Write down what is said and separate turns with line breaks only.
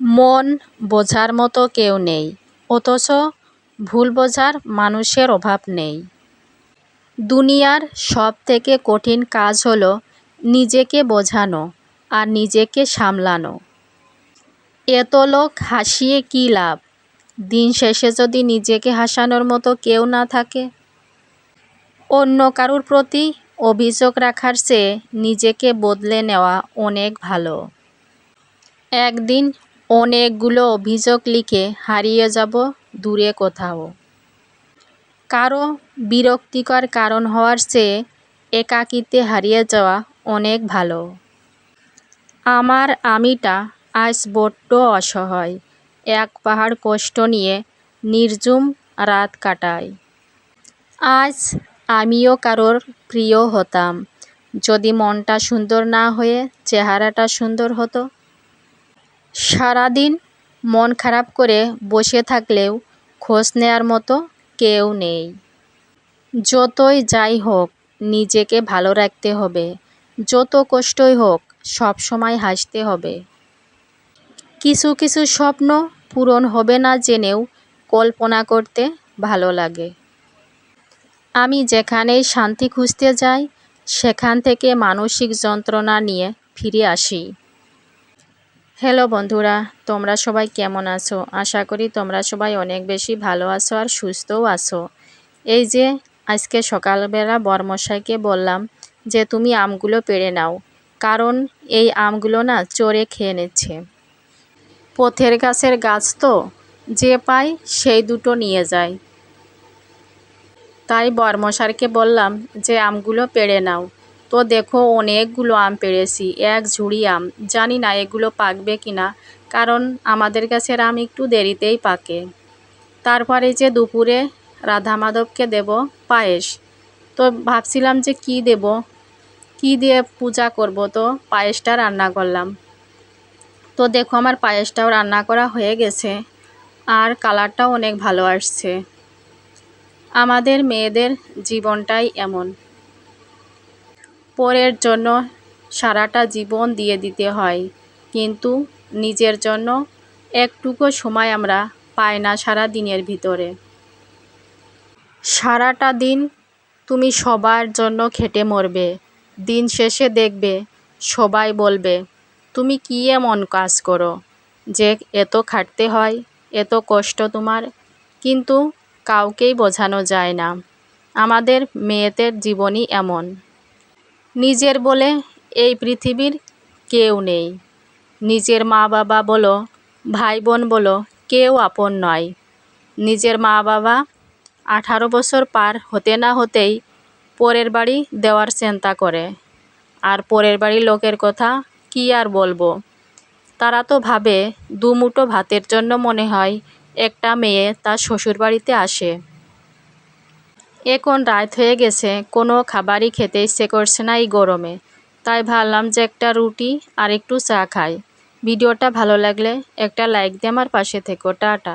মন বোঝার মতো কেউ নেই, অথচ ভুল বোঝার মানুষের অভাব নেই। দুনিয়ার সব থেকে কঠিন কাজ হলো নিজেকে বোঝানো আর নিজেকে সামলানো। এত লোক হাসিয়ে কী লাভ? দিন শেষে যদি নিজেকে হাসানোর মতো কেউ না থাকে? অন্য কারুর প্রতি অভিযোগ রাখার চেয়ে নিজেকে বদলে নেওয়া অনেক ভালো। একদিন অনেকগুলো অভিযোগ লিখে হারিয়ে যাব দূরে কোথাও। কারও বিরক্তিকর কারণ হওয়ার চেয়ে একাকিত্বে হারিয়ে যাওয়া অনেক ভালো। আমার আমিটা আজ বড্ড অসহায়। এক পাহাড় কষ্ট নিয়ে নির্ঝুম রাত কাটায়। আজ আমিও কারোর প্রিয় হতাম। যদি মনটা সুন্দর না হয়ে, চেহারাটা সুন্দর হতো সারাদিন মন খারাপ করে বসে থাকলেও খোঁজ নেয়ার মতো কেউ নেই। যতই যাই হোক, নিজেকে ভালো রাখতে হবে। যত কষ্টই হোক, সব সময় হাসতে হবে। কিছু কিছু স্বপ্ন পূরণ হবে না জেনেও কল্পনা করতে ভালো লাগে। আমি যেখানেই শান্তি খুঁজতে যাই, সেখান থেকে মানসিক যন্ত্রণা নিয়ে ফিরে আসি। হ্যালো বন্ধুরা, তোমরা সবাই কেমন আছো? আশা করি তোমরা সবাই অনেক বেশি ভালো আছো আর সুস্থও আছো। এই যে, আজকে সকালবেলা বরমশাইকে বললাম যে, তুমি আমগুলো পেড়ে নাও। কারণ এই আমগুলো না চড়ে খেয়ে নিচ্ছে। পথের গাছের গাছ তো, যে পায় সেই দুটো নিয়ে যায়। তাই বরমশারকে বললাম যে, আমগুলো পেড়ে নাও। তো দেখো অনেকগুলো আম পেড়েছি এক ঝুড়ি আম। জানি না এগুলো পাকবে কি না কারণ আমাদের গাছের আম একটু দেরিতেই পাকে। তারপরে যে দুপুরে রাধা মাধবকে দেব পায়েস। তো ভাবছিলাম যে কি দেব, কি দিয়ে পূজা করব, তো পায়েসটা রান্না করলাম। তো দেখো আমার পায়েসটাও রান্না করা হয়ে গেছে, আর কালারটাও অনেক ভালো আসছে। আমাদের মেয়েদের জীবনটাই এমন। পরের জন্য সারাটা জীবন দিয়ে দিতে হয়। কিন্তু নিজের জন্য একটুকু সময় আমরা পাই না সারা দিনের ভিতরে। সারাটা দিন তুমি সবার জন্য খেটে মরবে। দিন শেষে দেখবে, সবাই বলবে, তুমি কী এমন কাজ করো যে এত খাটতে হয়, এত কষ্ট তোমার? কিন্তু কাউকেই বোঝানো যায় না। আমাদের মেয়েদের জীবনই এমন। নিজের বলে এই পৃথিবীর কেউ নেই। নিজের মা বাবা বলো ভাই বোন বলো, কেউ আপন নয়। নিজের মা বাবা আঠারো বছর পার হতে না হতেই পরের বাড়ি দেওয়ার চিন্তা করে। আর পরের বাড়ির লোকের কথা কি আর বলব? তারা তো ভাবে দুমুটো ভাতের জন্য মনে হয় একটা মেয়ে তার শ্বশুরবাড়িতে আসে। এখন রাত হয়ে গেছে, কোনো খাবারই খেতে ইচ্ছে করছে না এই গরমে। তাই ভাবলাম যে একটা রুটি আর একটু চা খাই। ভিডিওটা ভালো লাগলে একটা লাইক দিয়ে আমার পাশে থেকো, টাটা।